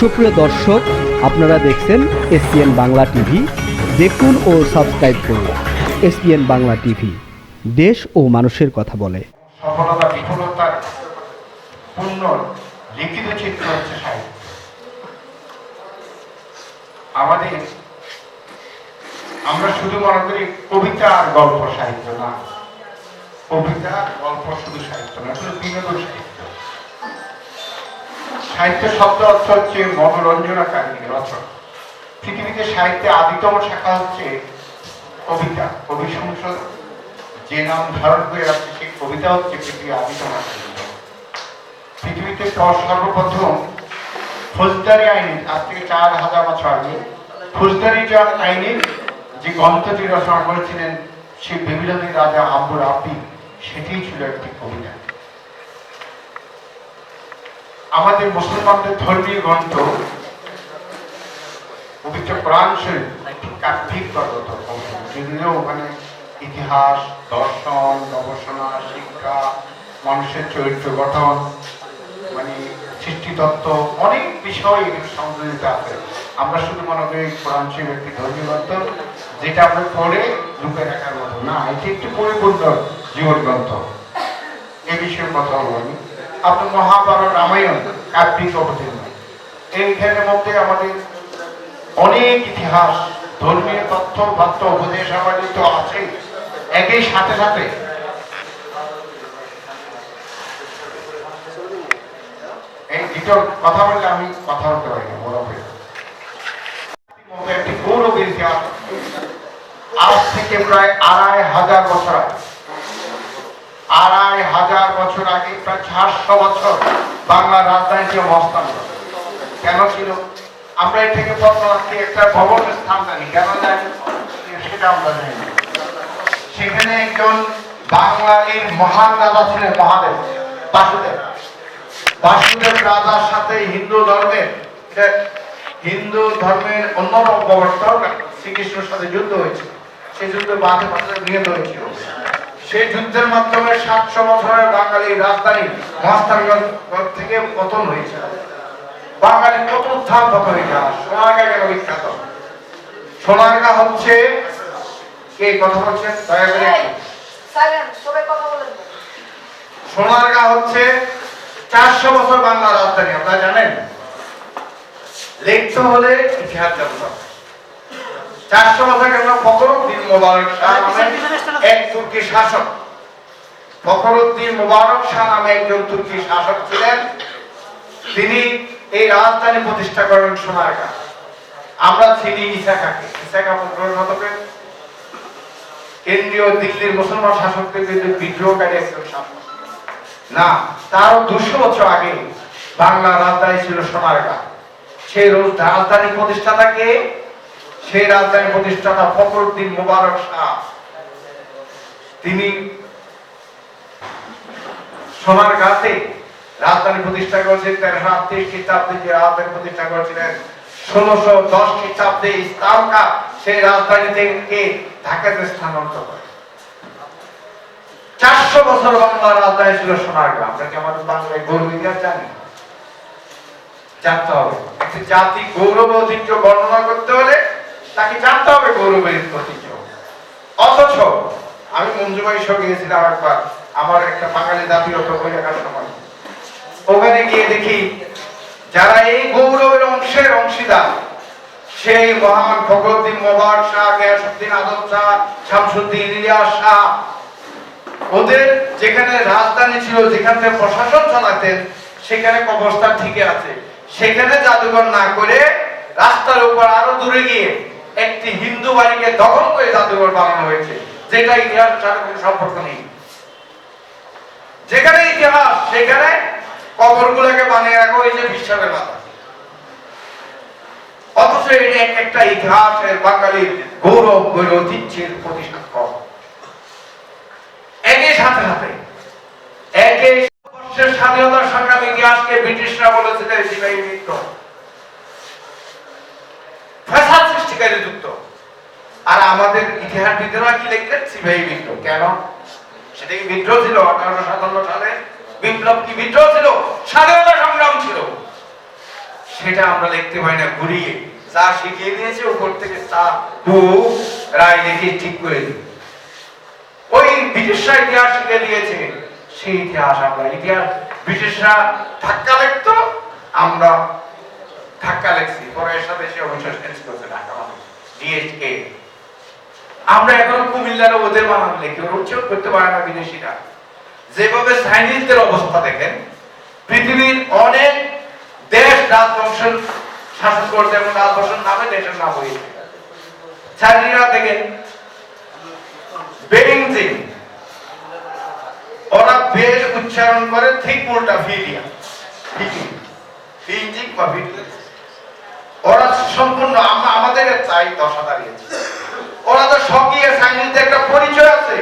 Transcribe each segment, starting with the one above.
সুপ্রিয় দর্শক, আপনারা দেখছেন এসপিএন বাংলা টিভি। দেখুন ও সাবস্ক্রাইব করুন এসপিএন বাংলা টিভি। দেশ ও মানুষের কথা বলে। সফলতা বিফলতার পূর্ণ, লিখিত চিত্র হচ্ছে আমাদের, আমরা শুধু মনে করি কবিতা আর গল্প সাহিত্য না। কবিতা গল্প শুধু সাহিত্য না, শুধু বিনোদন সাহিত্য। সাহিত্য শব্দ অর্থ হচ্ছে মনোরঞ্জনাকারী রচনা। পৃথিবীতে সাহিত্যে আদিতম শাখা হচ্ছে কবিতা কবি সংসদ যে নাম ধারণ করে আছে সেই কবিতা হচ্ছে পৃথিবী আদিতম পৃথিবীতে সর্বপ্রথম ফৌজদারি আইনে, আজ থেকে চার হাজার বছর আগে, ফৌজদারি যে আইনের যে গ্রন্থটি রচনা করেছিলেন সেই বিবিলনী রাজা আব্দুল রাব্বি সেটি ছিল একটি কবিতা। আমাদের মুসলমানদের ধর্মীয় গ্রন্থ, পবিত্র কোরআন শরীফ ওখানে ইতিহাস, দর্শন, গবেষণা, শিক্ষা, মানুষের চরিত্র গঠন মানে সৃষ্টিতত্ত্ব, অনেক বিষয় এখানে সংযোজিত আছে। আমরা শুধু মনে করি কোরআন শরীফ একটি ধর্মীয় গ্রন্থ, যেটা আমরা পড়ে লুকে রাখার মতো না, এটি একটি পরিপূর্ণ জীবন গ্রন্থ। এ বিষয়ে কথা বলব আমি। আপনার মহাভারত রামায়ণ, কাব্যিক অবতীর্ণ। এইখানের মধ্যে আমাদের অনেক ইতিহাস, ধর্মীয় তথ্য বার্তা উপদেশ আমাদের তো আছে। একই সাথে সাথে এই দুটো কথা বললে আমি কথা বলতে পারি না, বড় হয়ে একটি গৌরবের ইতিহাস, আজ থেকে প্রায় আড়াই হাজার বছর আগে। আড়াই হাজার বছর আগে, প্রায় চারশো বছর বাংলার রাজধানী ছিল মস্তানগর কেন ছিল? আমরা থেকে পদ্মাবতী একটা ভবনের স্থান জানি। কেন জানি? সেটা আমরা জানি সেখানে একজন বাঙালির মহান রাজা ছিলেন, মহাদেব, বাসুদেব। বাসুদেব রাজার সাথে হিন্দু ধর্মের হিন্দু ধর্মের অন্য প্রবর্তক, শ্রীকৃষ্ণের সাথে যুদ্ধ হয়েছে সেই যুদ্ধে বাঁধে বাঁধে নিহত হয়েছিল। সেই যুদ্ধের মাধ্যমে সাতশো বছরের বাঙালি রাজধানী মহাস্থানগঞ্জ থেকে পতন হয়েছিল বাঙালি কত উত্থান পতন ইতিহাস সোনারগা কেন বিখ্যাত? সোনারগা হচ্ছে কে? কথা বলছেন? দয়া করে সোনারগাঁ হচ্ছে চারশো বছর বাংলা রাজধানী আপনারা জানেন? লিখতে হলে ইতিহাস জানতে হবে। চারশো বছর ফখরুদ্দিন মোবারক শাহ এক তুর্কি শাসক। ফখরুদ্দিন মোবারক শাহ নামে একজন তুর্কি শাসক ছিলেন। তিনি এই রাজধানী প্রতিষ্ঠা করেন সোনারগাঁ। আমরা চিনি ইসাকাকে। ইসাকা প্রধানতকে কেন্দ্রীয় দিল্লির মুসলমান শাসকদের বিরুদ্ধে বিদ্রোহকারী একজন শাসক। না তারও দুশো বছর আগে বাংলা রাজধানী ছিল সোনারগাঁ। সেই রোজ রাজধানী প্রতিষ্ঠাতাকে সেই রাজধানী প্রতিষ্ঠাতা ফখরুদ্দিন মোবারক শাহ। তিনি সোনারগাঁতে রাজধানী প্রতিষ্ঠা করেছেন, তেরোশো আটত্রিশ খ্রিস্টাব্দে যে রাজধানী প্রতিষ্ঠা করেছিলেন, ষোলোশো দশ খ্রিস্টাব্দে ইসলামকা সেই রাজধানী থেকে ঢাকাতে স্থানান্তর করে চারশো বছর বাংলা রাজধানী ছিল সোনারগাঁ আমরা কি আমাদের বাংলায় গৌরব ইতিহাস জানি? জানতে হবে। একটি জাতি গৌরব ঐতিহ্য বর্ণনা করতে হলে তাকে জানতে হবে গৌরবের ঐতিহ্য অথচ আমি মঞ্জুবাই সঙ্গে গিয়েছিলাম একবার, আমার একটা বাঙালি দাবি জাতিগত বই লেখার সময়। ওখানে গিয়ে দেখি, যারা এই গৌরবের অংশের অংশীদার, সেই মহান ফখরুদ্দিন মোবারক শাহ গিয়াসুদ্দিন আদম শাহ, শামসুদ্দিন ইলিয়াস শাহ। ওদের যেখানে রাজধানী ছিল, যেখান প্রশাসন চালাতেন, সেখানে কবরস্থান ঠিকই আছে। সেখানে জাদুঘর না করে রাস্তার উপর আরও দূরে গিয়ে একটি হিন্দু বাড়িকে দখল করে জাদুঘর বানানো হয়েছে যেটা ইতিহাস সাথে কোনো সম্পর্ক নেই যেখানে ইতিহাস সেখানে কবরগুলোকে বানিয়ে রাখা হয়েছে বিশ্বাসের মাথা অথচ এটা এক একটা ইতিহাসের বাঙালির গৌরব গৌরব ঐতিহ্যের প্রতিষ্ঠা একই সাথে সাথে একই বর্ষের স্বাধীনতা সংগ্রাম ইতিহাসকে ব্রিটিশরা বলেছিলেন সিপাহী বিদ্রোহ সৃষ্টিকারী যুক্ত আর আমাদের ইতিহাসবিদরা কি লিখলেন? সিপাহী বিদ্রোহ। কেন? সেটা কি বিদ্রোহ ছিল আঠারোশো সাতান্ন সালে। বিপ্লব কি বিদ্রোহ ছিল? স্বাধীনতা সংগ্রাম ছিল। সেটা আমরা দেখতে পাই না, ঘুরিয়ে। যা শিখিয়ে দিয়েছে উপর থেকে তা হু রায় লিখে ঠিক করে দিই। ওই ব্রিটিশরা ইতিহাস শিখে দিয়েছে, সেই ইতিহাস আমরা। ইতিহাস ব্রিটিশরা ধাক্কা লিখতো, আমরা ধাক্কা লেখছি। পরে সাথে সে অবশ্য করছে ঢাকা। ডিএসকে আমরা এখন কুমিল্লার ওদের বানান লিখি করতে পারে না বিদেশিরা। যেভাবে চাইনিজদের অবস্থা দেখেন, পৃথিবীর অনেক দেশ শাসন করতে এবং নামে দেশের নাম হয়েছে চাইনিরা দেখেন বেইজিং ওরা বেশ উচ্চারণ করে ঠিক উল্টা ফিরিয়া ফিজিং বা ওরা সম্পূর্ণ আমরা আমাদের চাই দশা দাঁড়িয়েছে। ওরা তো স্বকীয় সাইনিসদের একটা পরিচয় আছে।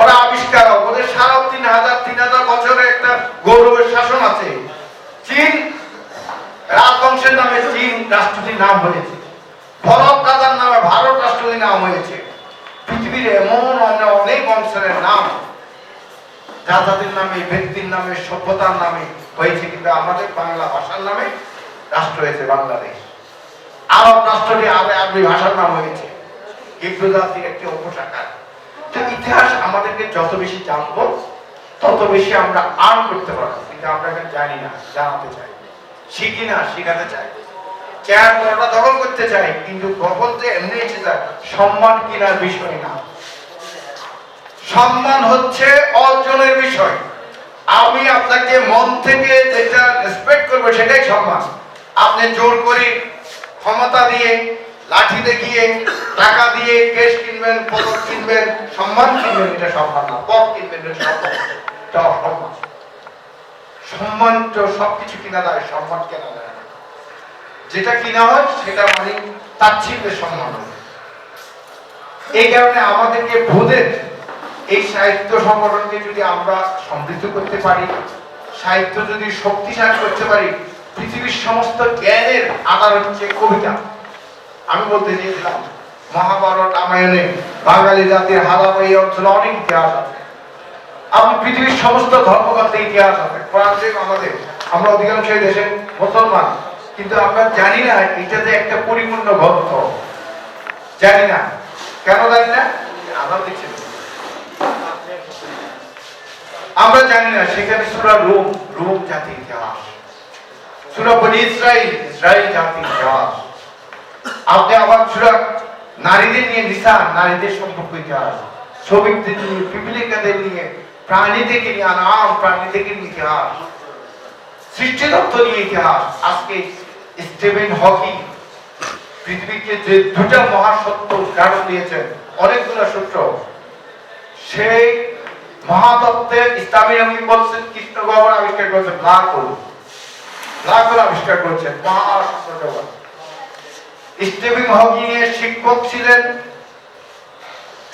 ওরা আবিষ্কারক ওদের সারা তিন হাজার তিন হাজার বছরের একটা গৌরবের শাসন আছে। চীন, রাজবংশের নামে চীন রাষ্ট্রটির নাম হয়েছে। ভরত রাজার নামে ভারত রাষ্ট্রটির নাম হয়েছে। পৃথিবীর এমন অনেক বংশের নাম। রাজাদের নামে, ব্যক্তির নামে, সভ্যতার নামে হয়েছে, কিন্তু আমাদের বাংলা ভাষার নামে রাষ্ট্র হয়েছে বাংলাদেশ। আরব রাষ্ট্রটি আরবে আরবি ভাষার নাম হয়েছে। হিব্রু জাতির একটি উপশাখা তো ইতিহাস আমাদেরকে যত বেশি জানব, তত বেশি আমরা আর্ন করতে পারব। কিন্তু আমরা এখন জানি না, জানাতে চাই। শিখি না, শিখাতে চাই। চেয়ার করাটা দখল করতে চাই, কিন্তু দখল যে এমনি এসে যায় সম্মান কিনার বিষয় না। সম্মান হচ্ছে অর্জনের বিষয়। আমি আপনাকে মন থেকে যেটা রেসপেক্ট করব সেটাই সম্মান। আপনি জোর করে ক্ষমতা দিয়ে, লাঠি দেখিয়ে, টাকা দিয়ে কেস কিনবেন, পদক কিনবেন, সম্মান কিনবেন, এটা সম্মান না পদ কিনবেন, এটা সম্মান অসম্মান। সম্মান তো সবকিছু কিনা যায় সম্মান কেনা যায় যেটা কিনা হয়, সেটা মানে তাচ্ছিল্যের সম্মান। এই কারণে আমাদেরকে বোধের এই সাহিত্য সংগঠনকে যদি আমরা সমৃদ্ধ করতে পারি, সাহিত্য যদি শক্তিশালী করতে পারি পৃথিবীর সমস্ত জ্ঞানের আধার হচ্ছে কবিতা। আমি বলতে চেয়েছিলাম মহাভারত রামায়ণে বাঙালি জাতির এই অঞ্চলে অনেক ইতিহাস আছে। আপনি পৃথিবীর সমস্ত ধর্মগ্রন্থের ইতিহাস আছে। কোরআন আমাদের, আমরা অধিকাংশ দেশে মুসলমান, কিন্তু আমরা জানি না এটা যে একটা পরিপূর্ণ গ্রন্থ। জানি না। কেন জানি না? আল্লাহ দিচ্ছেন আমরা জানি না, সেখানে সুরা রোম রোম জাতির ইতিহাস। সুরা বনি ইসরাইল ইসরাইল জাতির ইতিহাস আপনি আবার সুরা নারীদের নিয়ে নিশা নারীদের সম্পর্ক ইতিহাস। শ্রমিকদের নিয়ে, পিপিলিকাদের নিয়ে প্রাণী থেকে নিয়ে, আনাম প্রাণী থেকে নিয়ে ইতিহাস। সৃষ্টিতত্ত্ব নিয়ে ইতিহাস। আজকে স্টিভেন হকিং পৃথিবীকে যে দুটা মহাসত্য উদ্ঘাটন দিয়েছেন, অনেকগুলো সূত্র। সেই মহাতত্ত্বের ইসলামী আমি বলছেন কৃষ্ণ ভগবান আবিষ্কার করেছেন ব্ল্যাক হোল হোল আবিষ্কার করেছেন হকিং এর শিক্ষক ছিলেন,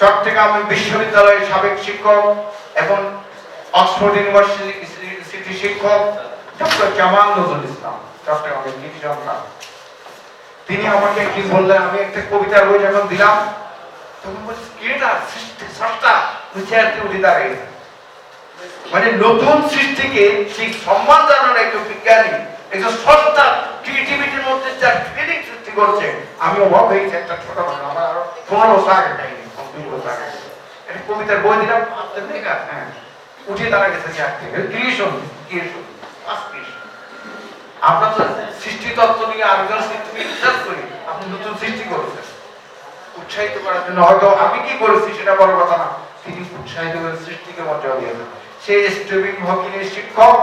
চট্টগ্রাম বিশ্ববিদ্যালয়ের সাবেক শিক্ষক এবং অক্সফোর্ড ইউনিভার্সিটি শিক্ষক ডক্টর জামাল নজরুল ইসলাম, চট্টগ্রামের তিনি আমাকে কি বললেন, আমি একটা কবিতার বই যখন দিলাম মানে নতুন সৃষ্টিকে ঠিক সম্মান জানানো একজন বিজ্ঞানী আমি হ্যাঁ উৎসাহিত করার কি করেছি সেটা বড় কথা না, তিনি উৎসাহিত সৃষ্টিকে মর্যাদা দিয়েছেন। সেই স্টিভিং হকিংয়ের শিক্ষক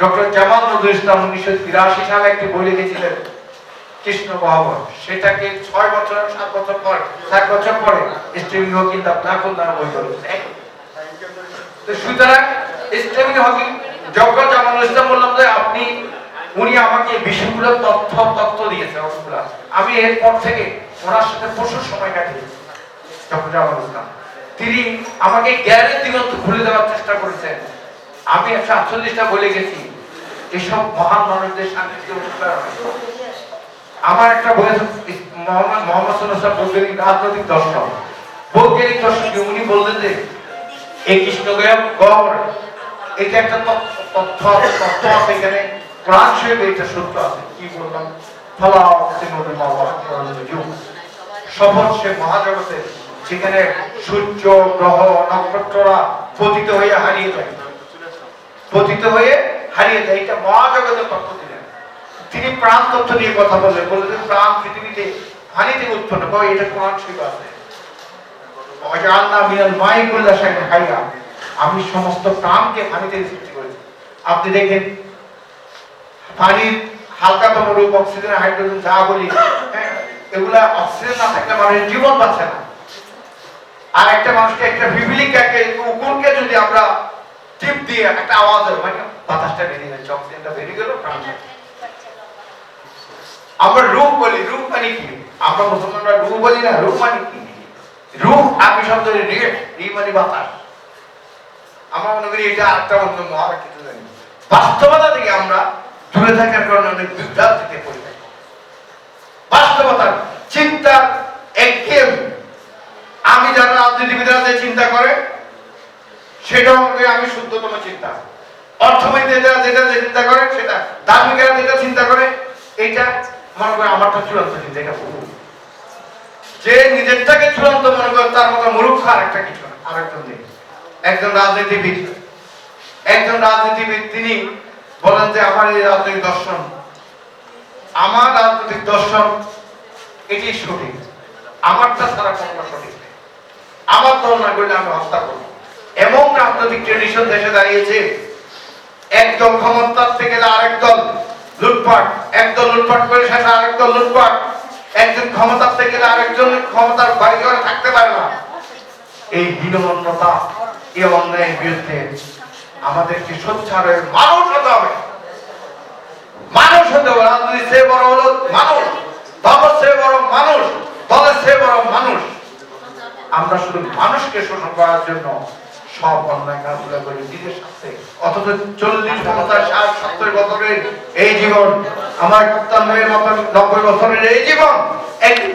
ডক্টর জামাল নজরুল ইসলাম উনিশশো তিরাশি সালে একটি বই লিখেছিলেন, কৃষ্ণ গহ্বর সেটাকে ছয় বছর, সাত বছর পর, সাত বছর পরে স্টিভিং হকিং ব্ল্যাক হোল নামে বই করেছেন তো সুতরাং স্টিভিং হকিং যখন জামাল ইসলাম বললাম যে আপনি, উনি আমাকে বিষয়গুলো তথ্য তথ্য দিয়েছে অনেকগুলা। আমি এরপর থেকে ওনার সাথে প্রচুর সময় কাটিয়েছি, ডক্টর জামাল ইসলাম। তিনি আমাকে জ্ঞানের দিগন্ত খুলে দেওয়ার চেষ্টা করেছেন। আমি একশো আটচল্লিশটা বলে গেছি এসব মহান মানুষদের সান্নিধ্য অনুপ্রেরণা আমার একটা বই মোহাম্মদ মোহাম্মদ বৈজ্ঞানিক দর্শন বৈজ্ঞানিক দর্শন কি উনি বললেন যে এই এটা একটা তথ্য তথ্য আছে, এখানে। এটা সত্য আছে। কি বললাম? ফলাও সে যেখানে সূর্য গ্রহ নক্ষত্ররা পতিত হয়ে হারিয়ে যায়। পতিত হয়ে হারিয়ে যায় এটা মহাজগতের তত্ত্ব দিলেন তিনি প্রাণ তত্ত্ব নিয়ে কথা বললেন বললেন প্রাণ পৃথিবীতে হানি থেকে উৎপন্ন করে এটা কোরআন শরীফ আছে। অজান্না সাহেব আমি সমস্ত প্রাণকে পানিতে সৃষ্টি করেছি। আপনি দেখেন পানির হালকাতম রূপ অক্সিজেন হাইড্রোজেন যা বলি হ্যাঁ, এগুলা অক্সিজেন না থাকলে মানুষের জীবন বাঁচে না। আর একটা মানুষকে একটা বিবিলিকাকে কুকুরকে যদি আমরা টিপ দিয়ে একটা আওয়াজ হয় মানে বাতাসটা বেরিয়ে যাচ্ছে অক্সিজেনটা বেরিয়ে গেল আমরা রূপ বলি, রূপ মানে কি? আমরা মুসলমানরা রূপ বলি না, রূপ মানে কি? রূপ আমি শব্দ এই মানে বাতাস। আমরা মনে করি এটা আরেকটা অন্য মহারা কিছু জানি বাস্তবতা থেকে আমরা দূরে থাকার কারণে অনেক বিভ্রান্তিতে পড়ে থাকি। বাস্তবতার চিন্তার একঘেয়েম। আমি যারা রাজনীতিবিদরা চিন্তা করে সেটা করি আমি শুদ্ধতম চিন্তা। অর্থনীতিরা যেটা চিন্তা করে, সেটা ধার্মিকেরা যেটা চিন্তা করে এটা মনে করে আমারটা চূড়ান্ত চিন্তা, এটা যে নিজেরটাকে চূড়ান্ত মনে করে, তার মতো মূর্খ আর একটা কিছু না আরেকজন নেই। একজন রাজনীতিবিদ একজন রাজনীতিবিদ, তিনি বলেন যে, আমার এই রাজনৈতিক দর্শন, আমার রাজনৈতিক দর্শন, এটি সঠিক। আমারটা ছাড়া কোনো সঠিক আমার দল না করলে আমি হত্যা করব। এমন রাজনৈতিক ট্রেডিশন দেশে দাঁড়িয়েছে একদল ক্ষমতার থেকে আরেক দল লুটপাট একদল লুটপাট করে শেষে আরেক দল লুটপাট, একজন ক্ষমতার থেকে আরেকজন ক্ষমতার বাড়ি ঘরে থাকতে পারে না। এই হীনমন্যতা, এই অন্যায়ের বিরুদ্ধে আমাদেরকে সোচ্চার মানুষ হতে হবে। মানুষ হতে হবে, রাজনীতি সে বড় হলো মানুষ দল সে বড় মানুষ, দলের সে বড় মানুষ। আমরা শুধু মানুষকে শোষণ করার জন্য সব অন্যায় কাজগুলো করি নিজের সাথে। অথচ চল্লিশ পঞ্চাশ ষাট, সত্তর বছরের এই জীবন, আমার সপ্তাহের মতো নব্বই বছরের এই জীবন, একদিন